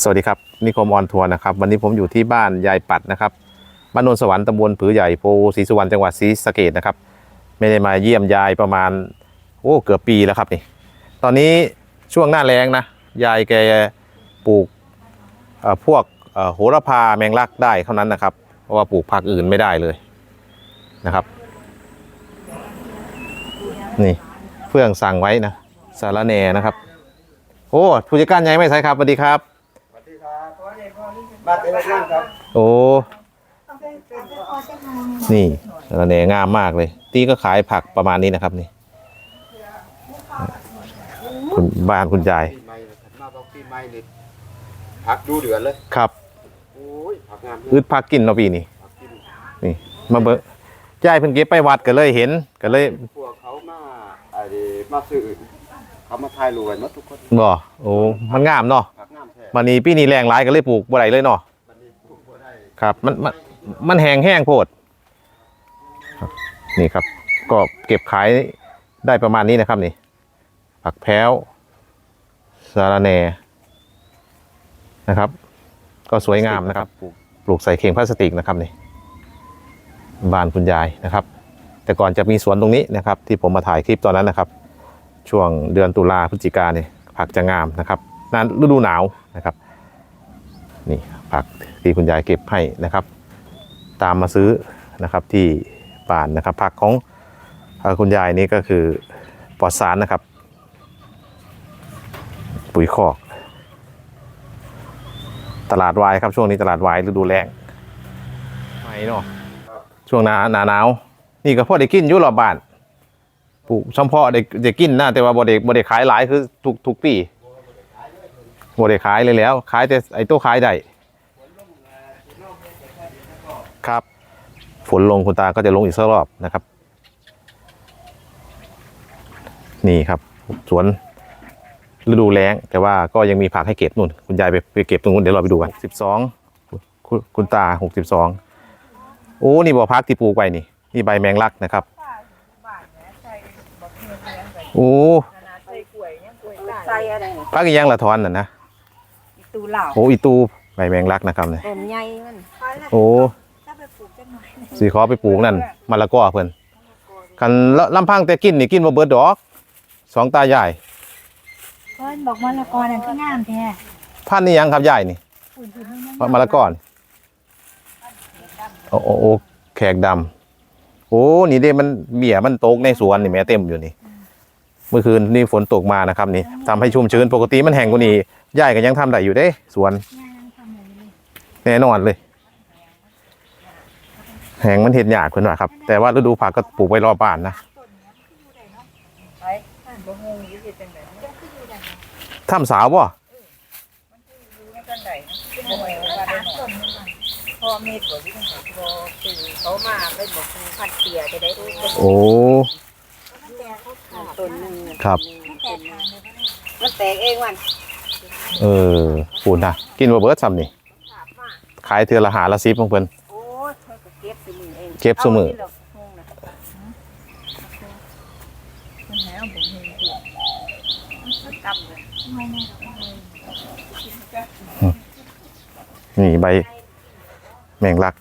สวัสดีครับนิคมออนทัวร์นะครับวันนี้ผมอยู่ที่บ้านยายปัดนะครับบ้านนนสวรรค์ตำบลผือใหญ่โพศรีสุวรรณจังหวัดศรีสะเกดนะครับ ไม่ได้มาเยี่ยมยายประมาณโอ้เกือบปีแล้วครับนี่ตอนนี้ช่วงหน้าแรงนะยายแกปลูกพวกโหระพาแมงลักได้เท่านั้นนะครับ เพราะว่าปลูกผักอื่นไม่ได้เลยนะครับนี่เพื่องสั่งไว้นะสารแหนนะครับ โอ้ผู้จัดการยายไม่ใช่ครับสวัสดีครับ บ้านเป็นร่างครับโอ้นี่ระเนงามมากเลย ตีก็ขายผักประมาณนี้นะครับนี่คุณบ้านคุณยายปีใหม่นะถัดมาบอกปีใหม่นี่ผักดูเดือดเลยครับโอ้ยผักงามอึดผักกินเนาะปีนี้ผักกินนี่ มาเบิ่งยายเพิ่นเก็บไปวัดก็เลยเห็นก็เลยพวกเขามาไอ้มาซื้อเขามาถ่ายรูปกันหมดทุกคนบ่โอ้มันงามเนาะ ผักงามแท้วันนี้ปีนี้แรงหลายก็เลยปลูกบ่ได้เลยเนาะครับ มันมันมันแห้งแห้งโพดครับนี่ครับ ก็เก็บขายได้ประมาณนี้นะครับนี่ ผักแพ้วสาระแหน่นะครับ ก็สวยงามนะครับ ปลูกใส่เข่งพลาสติกนะครับนี่บ้านคุณยายนะครับ แต่ก่อนจะมีสวนตรงนี้นะครับ ที่ผมมาถ่ายคลิปตอนนั้นนะครับ ช่วงเดือนตุลาพฤศจิกาเนี่ยผักจะงามนะครับนานฤดูหนาว นะครับนี่ผักที่คุณยายเก็บให้นะครับ ตามมาซื้อนะครับที่บ้านนะครับ ผักของคุณยายนี่ก็คือปลอดสารนะครับ ปุ๋ยคอก ตลาดวายครับช่วงนี้ตลาดวายฤดูแล้งไม่เนาะช่วงหนาหนาหนาวนี่ก็พ่อได้กินอยู่รอบบ้านปลูกเฉพาะได้ได้กินนะแต่ว่าบ่ได้บ่ได้ขายหลายคือทุกทุกปี บ่ได้ขายเลยแล้ว ขายแต่ไอ้ตัวขายได้ครับ ฝนลงคุณตาก็จะลงอีกสักรอบนะครับ นี่ครับ สวนฤดูแล้ง แต่ว่าก็ยังมีผักให้เก็บนู่น คุณยายไปไปเก็บตรงนู้นเดี๋ยวเราไปดูกันสิบสองคุณคุณตาหกสิบสองโอ้นี่บ่อพักที่ปลูกไปนี่นี่ใบแมงลักนะครับโอ้ใส่อะไรนี่พักอีหยังละทอนน่ะนะ ตูเหล่าโอ้อีตูใบแมงลักนะครับเนี่ยต้นใหญ่มันโอ้ถ้าไปปลูกจังหน่อยสีขอไปปลูกนั่นมะละกอเพิ่นคันละลำพังแต่กินนี่กินบ่เบิดดอกสองตายายเพิ่นบอกมะละกอนั่นคืองามแท้พันธุ์นี่ยังครับยายนี่ฝุ่นฝุ่นนั่นมะละกอนี่โอ้โอ้โอ้แขกดำโอ้นี่เด้มันเบี้ยมันตกในสวนนี่แม่เต็มอยู่นี่ เมื่อคืนนี่ฝนตกมานะครับนี่ทำให้ชุ่มชื้นปกติมันแห้งกว่านี้ ยายก็ยังทำได้อยู่เด้สวนย่างทำอย่างนี้แน่นอนเลย แหงมันเห็ดยากเพิ่นว่าครับ แต่ว่าฤดูผักก็ปลูกไว้รอบบ้านนะไปท่านบ่ฮู้อยู่ที่จังได๋มันคืออยู่ได้ถ้ำสาวบ่อยู่จังได๋บ่ฮู้ว่าได้ต้นมันพอเม็ดบ่อยู่จังได๋บ่คือเขามาเป็นบ่คือพันเตียจะได้รู้โอ้ต้นนึงครับมันแตกเองวัน เออปูนนะกินบ่เบิดซ้ำนี่ขายเทือละหาละซิบของเพิ่นโอ้ยเพิ่นก็เก็บซุมื้อเองเก็บซุมื้อาที่เราคงนะมันหาบ่ฮู้คือมันกำเลยไม่แน่ดอกนี่ใบ แมงลัก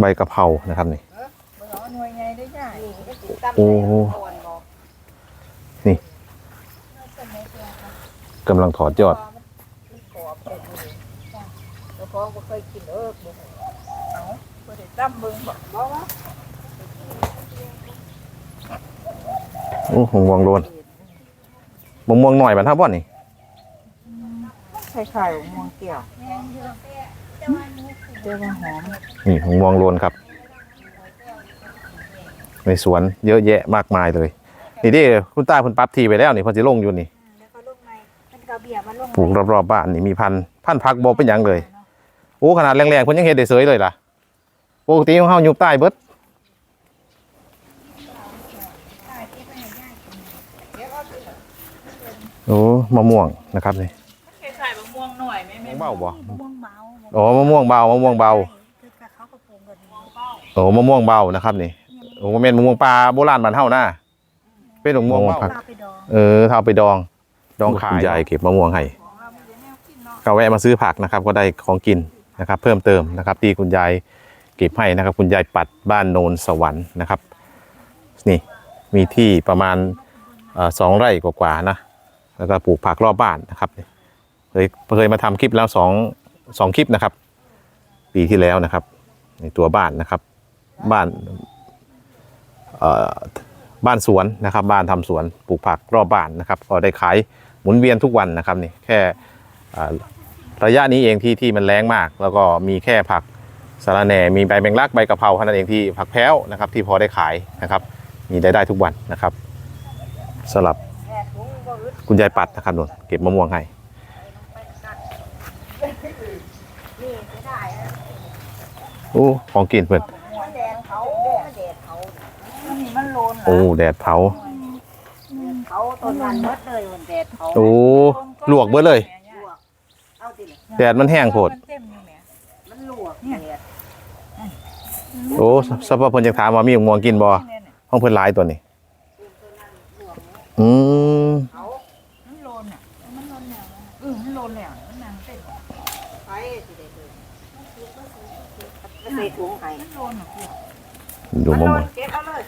ใบกะเพรานะครับนี่บ่เอาหน่วยใหญ่ได้จ้ะนี่ก็สิกำโอ้ อ่อนบ่ กำลังถอดยอดกรอบเป็นเลยจ้ะเจ้าของบ่เคยกินเอิกบ่เอาบ่ได้ตำเบิ่งบ่บ่ว่าโอ้หงวงโลนมะม่วงหน่อยบันทับบ่นี่คล้ายๆม่วงแก้วเจ้าว่าหอมนี่หงวงโลนครับ ในสวนเยอะแยะมากมายเลย นี่ดิคุณตาคุณปรั๊บทีไปแล้วนี่เพอสิลงอยู่นี่ เบียร์มาลงปลูกรอบๆบ้านนี่มีพันธุ์พันธุ์ผักบ่เป็นหยังเลยโอ้ขนาดแรงๆเพิ่นยังเฮ็ดได้เสยเลยล่ะปกติของเฮาอยู่ใต้เบิดโอ้มะม่วงนะครับนี่คล้ายๆมะม่วงหน่อยไหมแม่เบาบ่ม่วงเบาโอ้มะม่วงเบามะม่วงเบาคือเขาก็ปลูกกันม่วงเบาโอ้มะม่วงเบานะครับนี่โอ้บ่แม่นมะม่วงปลาโบราณบ้านเฮานะเป็นมะม่วงเบาปลาไปดองเออเท่าไปดอง ดองขายยายเก็บมะม่วงให้ก็แวะมาซื้อผักนะครับ ก็ได้ของกินนะครับ เพิ่มเติมนะครับที่คุณยายเก็บให้นะครับ คุณยายปัดบ้านโนนสวรรค์นะครับ นี่มีที่ประมาณสองไร่กว่าๆนะแล้วก็ปลูกผักรอบบ้านนะครับเคยเคยมาทำคลิปแล้วสองสองคลิปนะครับ ปีที่แล้วนะครับ ในตัวบ้านนะครับ บ้านเอ่อบ้านสวนนะครับ บ้านทำสวนปลูกผักรอบบ้านนะครับ ก็ได้ขาย หมุนเวียนทุกวันนะครับนี่แค่เอ่อระยะนี้เองที่ที่มันแรงมาก แล้วก็มีแค่ผักสะระแหน่มีใบแมงลักใบกะเพราเท่านั้นเองที่ผักแพ้วนะครับที่พอได้ขายนะครับ มีรายได้ทุกวันนะครับสำหรับแค่ถุงบ่อึดคุณยายปัดนะครับนนเก็บมะม่วงให้นี่ไม่ได้นะโอ้ของกินเพื่อนมันแดดเขามันแดดเขามันนี่มันโลนเหรโอ้แดดเผาเขา ต้นมันหมดเลยมันแดดเขาโอ้ลวกเบิดเลย ลวกเอาติเลยแดดมันแห้งโพดมันเต็มอยู่แหมมันลวกแดดโอ้สภาพเพิ่นจะถามว่ามีมะม่วงกินบ่ห้องเพิ่นหลายตัวนี้อืมเขามันโลนอะมันโลนแล้วเออมันโลนแล้วมันนางเต็มไปสิได้เลยมันใส่ถุงให้มันโลนอะพี่ดูมะม่วงเก็บเอาเลย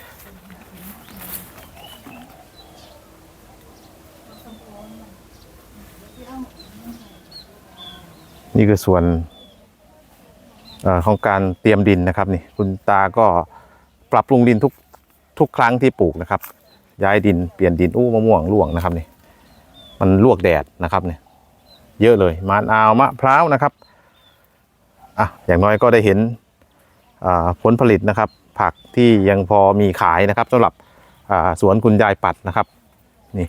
นี่คือส่วนอของการเตรียมดินนะครับนี่คุณตาก็ปรับปรุงดินทุกทุกครั้งที่ปลูกนะครับ ย้ายดินเปลี่ยนดินอู้มะม่วงร่วงนะครับนี่มันลวกแดดนะครับเนี่ยเยอะเลยมะนาวมะพร้าวนะครับอะอย่างน้อยก็ได้เห็นผลผลิตนะครับ ผักที่ยังพอมีขายนะครับสำหรับสวนคุณยายปัดนะครับนี่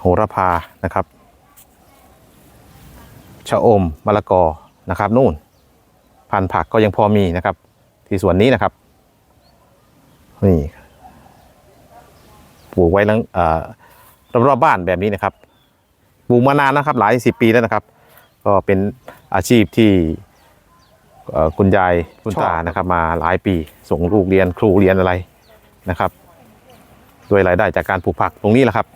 โหระพานะครับ ชะอมมะละกอนะครับนู่นพันธุ์ผักก็ยังพอมีนะครับ ที่สวนนี้นะครับนี่ปลูกไว้แล้วอ่ารอบๆบ้านแบบนี้นะครับปลูกมานานนะครับ หลายสิบปีแล้วนะครับ ก็เป็นอาชีพที่เอ่อคุณยายคุณตานะครับ มาหลายปี ส่งลูกเรียนครูเรียนอะไรนะครับด้วยรายได้จากการปลูกผักตรงนี้แหละครับ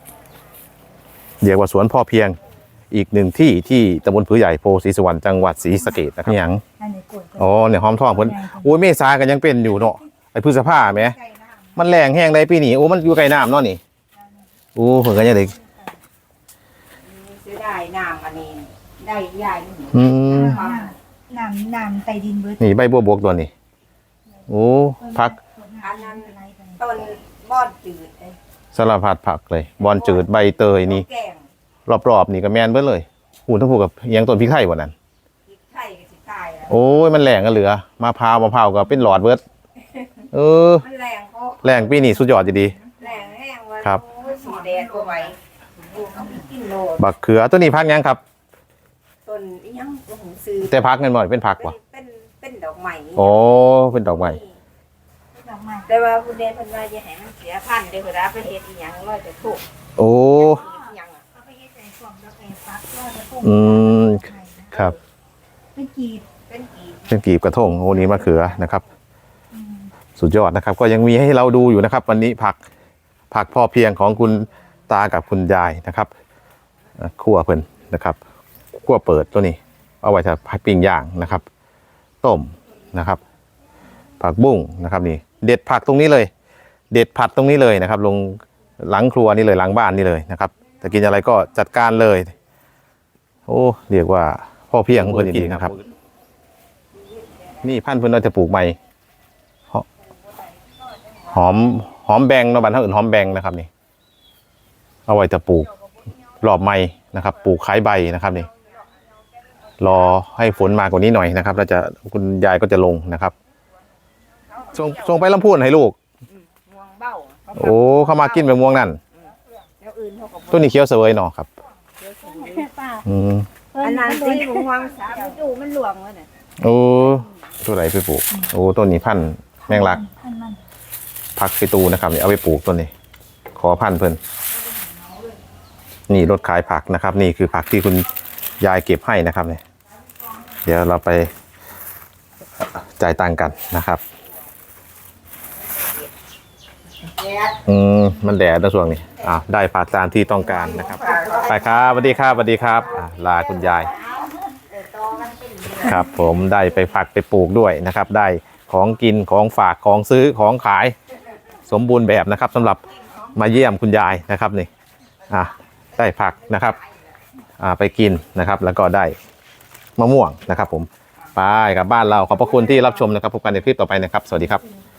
เรียกว่าสวนพ่อเพียง อีกหนึ่งที่ที่ตำบลผือใหญ่โพธิ์ศรีสุวรรณจังหวัดศรีสะเกษนะครับอย่างอันนี้กล้วยอ๋อเนี่ยหอมทองเพิ่นโอ้ยเมษากันยังเป็นอยู่เนาะไอ้พฤษภาแหมไก่น้ำมันแรงแห้งได้ปีนี้โอ้มันอยู่ไกลน้ำเนาะนี่โอ้เพิ่นก็ยังได้เสียดายน้ำอันนี้ได้ยายนี่อืมน้ำน้ำใต้ดินเบิดนี่ใบบัวบกตัวนี้โอ้ผักอันนั้นต้นบอนจืดเลยสารพัดผักเลยบอนจืดใบเตยนี่แกง รอบๆนี่ก็แมนเบิดเลยหูทั้งผูกกับเอียงต้นพริกไทยบ่นั่นพริกไทยก็สิตายแล้วโอ้ยมันแรงกันเหลือมะพร้าวมะพร้าวก็เป็นหลอดเบิดเออ มันแรงเขาแรงปีนี้สุดยอดดี แรงแห้งวันครับ โอ้ยสีแดงก็ไหวดูเขาไปกินโลดบักเขือตัวนี้พักยังครับ ต้นอิหยังก็หูซื้อแต่พักเงินบ่เป็นผักเป็นบ่เป็นเป็นดอกใหม่โอ้เป็นดอกไม้ดอกไม้แต่ว่าคุณเดนเพิ่นว่าอย่าให้มันเสียพันธุ์เด้อเพิ่นว่าไปเฮ็ดอีหยังร้อยจะถูกโอ้อี แล้วไปฟักแล้วจะต้มอืม ครับ เป็นกีบเป็นกีบเป็นกีบกระทงโอ้นี้มะเขือนะครับ อืมสุดยอดนะครับ ก็ยังมีให้เราดูอยู่นะครับ วันนี้ผักผักพอเพียงของคุณตากับคุณยายนะครับอะคั่วเพิ่นนะครับคั่วเปิดตัวนี้ เอาไว้จะปิ้งย่างนะครับ ต้มนะครับ ผักบุ้งนะครับนี่ เด็ดผักตรงนี้เลย เด็ดผัดตรงนี้เลยนะครับ ลงหลังครัวนี่เลยหลังบ้านนี่เลยนะครับ จะกินอะไรก็จัดการเลย โอ้เรียกว่าพ่อเพียงของเพิ่นจริงๆนะครับ นี่พันธุ์เพิ่นเราจะปลูกใหม่หอมหอมแบงเนาะบ้านท่าอื่นหอมแบงนะครับนี่เอาไว้จะปลูกรอบไม้นะครับ ปลูกขายใบนะครับนี่รอให้ฝนมากกว่านี้หน่อยนะครับแล้วจะคุณยายก็จะลงนะครับส่งส่งไปลำพูนให้ลูกม่วงเบ้าเขาโอ้เข้ามากินแบบม่วงนั่นแล้วอื่น เขาก็บ่ต้นนี้เคี้ยวเสวยเนาะครับป้าอืมอันนั้นสิม่วงสามดูมันหลวงแล้วน่ะโอ้ตัวไหนไปปลูกโอ้ต้นนี้พันธุ์แมงลักอันมันพักไปตูนะครับนี่เอาไปปลูกต้นนี้ ขอพันธุ์เพิ่นนี่รถขายผักนะครับ นี่คือผักที่คุณยายเก็บให้นะครับเนี่ยเดี๋ยวเราไปจ่ายตังค์กันนะครับ อืมมันแดดนะช่วงนี้อ่าได้ผักตามที่ต้องการนะครับไปครับสวัสดีครับสวัสดีครับอ่าลาคุณยายครับ ผมได้ไปผักไปปลูกด้วยนะครับ ได้ของกินของฝากของซื้อของขายสมบูรณ์แบบนะครับสำหรับมาเยี่ยมคุณยายนะครับนี่อ่าได้ผักนะครับอ่าไปกินนะครับ แล้วก็ได้มะม่วงนะครับ ผมไปกับบ้านเราขอบพระคุณที่รับชมนะครับพบกันในคลิปต่อไปนะครับ สวัสดีครับ